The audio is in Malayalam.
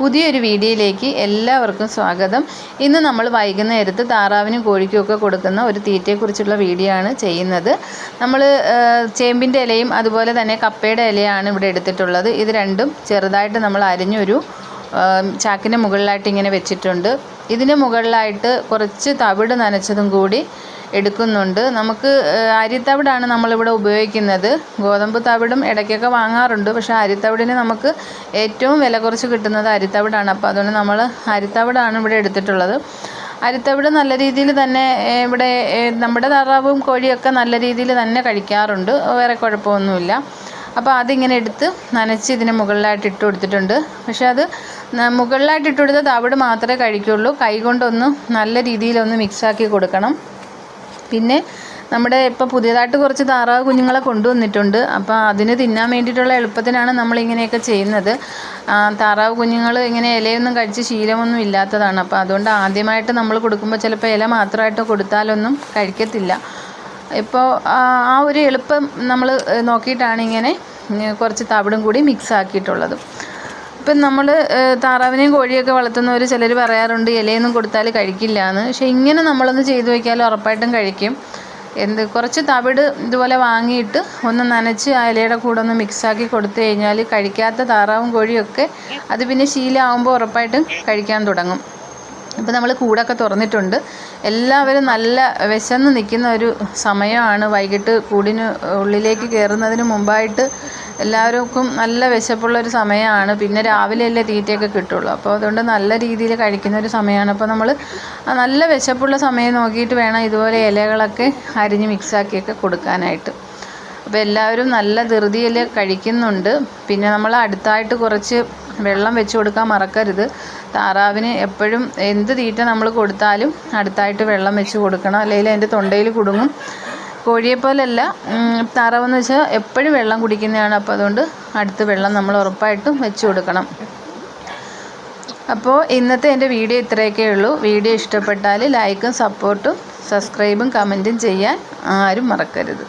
പുതിയൊരു വീഡിയോയിലേക്ക് എല്ലാവർക്കും സ്വാഗതം. ഇന്ന് നമ്മൾ വൈകുന്നേരത്ത് താറാവിനും കോഴിക്കും ഒക്കെ കൊടുക്കുന്ന ഒരു തീറ്റയെക്കുറിച്ചുള്ള വീഡിയോ ആണ് ചെയ്യുന്നത്. നമ്മൾ ചേമ്പിന്റെ ഇലയും അതുപോലെ തന്നെ കപ്പയുടെ ഇലയാണ് ഇവിടെ എടുത്തിട്ടുള്ളത്. ഇത് രണ്ടും ചെറുതായിട്ട് നമ്മൾ അരിഞ്ഞൊരു ചാക്കിന്റെ മുകളിലായിട്ട് ഇങ്ങനെ വെച്ചിട്ടുണ്ട്. ഇതിന് മുകളിലായിട്ട് കുറച്ച് തവിട് നനച്ചതും കൂടി എടുക്കുന്നുണ്ട്. നമുക്ക് അരിത്തവിടാണ് നമ്മളിവിടെ ഉപയോഗിക്കുന്നത്. ഗോതമ്പ് തവിടും ഇടയ്ക്കൊക്കെ വാങ്ങാറുണ്ട്. പക്ഷേ അരിത്തവിടിന് നമുക്ക് ഏറ്റവും വില കുറച്ച് കിട്ടുന്നത് അരിത്തവിടാണ്. അപ്പോൾ അതുകൊണ്ട് നമ്മൾ അരിത്തവിടാണ് ഇവിടെ എടുത്തിട്ടുള്ളത്. അരിത്തവിട് നല്ല രീതിയിൽ തന്നെ ഇവിടെ നമ്മുടെ താറാവും കോഴിയൊക്കെ നല്ല രീതിയിൽ തന്നെ കഴിക്കാറുണ്ട്. വേറെ കുഴപ്പമൊന്നുമില്ല. അപ്പോൾ അതിങ്ങനെ എടുത്ത് നനച്ച് ഇതിന് മുകളിലായിട്ട് ഇട്ട് കൊടുത്തിട്ടുണ്ട്. പക്ഷെ അത് മുകളിലായിട്ട് ഇട്ട് കൊടുത്ത തവിട് മാത്രമേ കഴിക്കുള്ളൂ. കൈ കൊണ്ടൊന്ന് നല്ല രീതിയിലൊന്ന് മിക്സാക്കി കൊടുക്കണം. പിന്നെ നമ്മുടെ ഇപ്പോൾ പുതിയതായിട്ട് കുറച്ച് താറാവ് കുഞ്ഞുങ്ങളെ കൊണ്ടുവന്നിട്ടുണ്ട്. അപ്പോൾ അതിന് തിന്നാൻ വേണ്ടിയിട്ടുള്ള എളുപ്പത്തിനാണ് നമ്മളിങ്ങനെയൊക്കെ ചെയ്യുന്നത്. ആ, താറാവ് കുഞ്ഞുങ്ങൾ ഇങ്ങനെ ഇലയൊന്നും കഴിച്ച് ശീലമൊന്നും ഇല്ലാത്തതാണ്. അപ്പോൾ അതുകൊണ്ട് ആദ്യമായിട്ട് നമ്മൾ കൊടുക്കുമ്പോൾ ചിലപ്പോൾ ഇല മാത്രമായിട്ട് കൊടുത്താലൊന്നും കഴിക്കത്തില്ല. ഇപ്പോൾ ആ ഒരു എളുപ്പം നമ്മൾ നോക്കിയിട്ടാണ് ഇങ്ങനെ കുറച്ച് തവിടും കൂടി മിക്സ് ആക്കിയിട്ടുള്ളത്. ഇപ്പം നമ്മൾ താറാവിനെയും കോഴിയൊക്കെ വളർത്തുന്നവർ ചിലർ പറയാറുണ്ട് ഇലയൊന്നും കൊടുത്താൽ കഴിക്കില്ല എന്ന് പക്ഷേ ഇങ്ങനെ നമ്മളൊന്ന് ചെയ്തു നോക്കിയാൽ ഉറപ്പായിട്ടും കഴിക്കും. എന്ത് കുറച്ച് തവിട് ഇതുപോലെ വാങ്ങിയിട്ട് ഒന്ന് നനച്ച് ആ ഇലയുടെ കൂടെ ഒന്ന് മിക്സാക്കി കൊടുത്തു കഴിഞ്ഞാൽ കഴിക്കാത്ത താറാവും കോഴിയൊക്കെ അത് പിന്നെ ശീലമാകുമ്പോൾ ഉറപ്പായിട്ടും കഴിക്കാൻ തുടങ്ങും. അപ്പോൾ നമ്മൾ കൂടൊക്കെ തുറന്നിട്ടുണ്ട്. എല്ലാവരും നല്ല വിശന്ന് നിൽക്കുന്ന ഒരു സമയമാണ് വൈകിട്ട് കൂടിന് ഉള്ളിലേക്ക് കയറുന്നതിന് മുമ്പായിട്ട് എല്ലാവർക്കും നല്ല വിശപ്പുള്ള ഒരു സമയമാണ്. പിന്നെ രാവിലെയല്ലേ തീറ്റയൊക്കെ കിട്ടുള്ളൂ. അപ്പോൾ അതുകൊണ്ട് നല്ല രീതിയിൽ കഴിക്കുന്ന ഒരു സമയമാണ്. അപ്പോൾ നമ്മൾ നല്ല വിശപ്പുള്ള സമയം നോക്കിയിട്ട് വേണം ഇതുപോലെ ഇലകളൊക്കെ അരിഞ്ഞ് മിക്സാക്കിയൊക്കെ കൊടുക്കാനായിട്ട്. അപ്പോൾ എല്ലാവരും നല്ല ധൃതിയിൽ കഴിക്കുന്നുണ്ട്. പിന്നെ നമ്മൾ അടുത്തായിട്ട് കുറച്ച് വെള്ളം വെച്ച് കൊടുക്കാൻ മറക്കരുത്. താറാവിന് എപ്പോഴും എന്ത് തീറ്റ നമ്മൾ കൊടുത്താലും അടുത്തായിട്ട് വെള്ളം വെച്ച് കൊടുക്കണം. അല്ലെങ്കിൽ അതിന്റെ തൊണ്ടയിൽ കുടുങ്ങും. കോഴിയെ പോലെയല്ല താറാവെന്ന് വെച്ചാൽ എപ്പോഴും വെള്ളം കുടിക്കുന്നതാണ്. അപ്പോൾ അതുകൊണ്ട് അടുത്ത് വെള്ളം നമ്മൾ ഉറപ്പായിട്ടും വെച്ച് കൊടുക്കണം. അപ്പോൾ ഇന്നത്തെ എന്റെ വീഡിയോ ഇത്രയൊക്കെ ഉള്ളൂ. വീഡിയോ ഇഷ്ടപ്പെട്ടാൽ ലൈക്കും സപ്പോർട്ടും സബ്സ്ക്രൈബും കമന്റും ചെയ്യാൻ ആരും മറക്കരുത്.